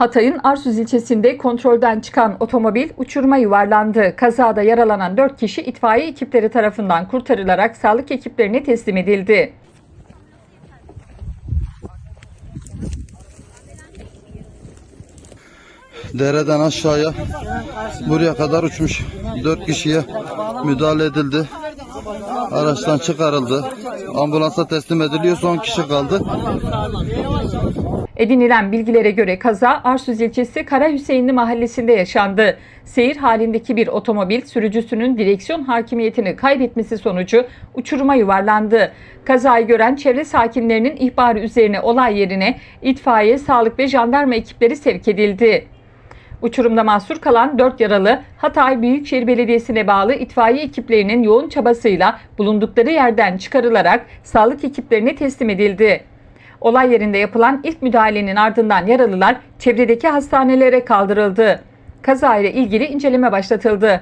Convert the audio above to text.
Hatay'ın Arsuz ilçesinde kontrolden çıkan otomobil uçuruma yuvarlandı. Kazada yaralanan 4 kişi itfaiye ekipleri tarafından kurtarılarak sağlık ekiplerine teslim edildi. Dereden aşağıya buraya kadar uçmuş. Dört kişiye müdahale edildi. Araçtan çıkarıldı. Ambulansa teslim ediliyor. Son kişi kaldı. Edinilen bilgilere göre kaza Arsuz ilçesi Kara Hüseyinli mahallesinde yaşandı. Seyir halindeki bir otomobil sürücüsünün direksiyon hakimiyetini kaybetmesi sonucu uçuruma yuvarlandı. Kazayı gören çevre sakinlerinin ihbarı üzerine olay yerine itfaiye, sağlık ve jandarma ekipleri sevk edildi. Uçurumda mahsur kalan 4 yaralı Hatay Büyükşehir Belediyesi'ne bağlı itfaiye ekiplerinin yoğun çabasıyla bulundukları yerden çıkarılarak sağlık ekiplerine teslim edildi. Olay yerinde yapılan ilk müdahalenin ardından yaralılar çevredeki hastanelere kaldırıldı. Kazayla ilgili inceleme başlatıldı.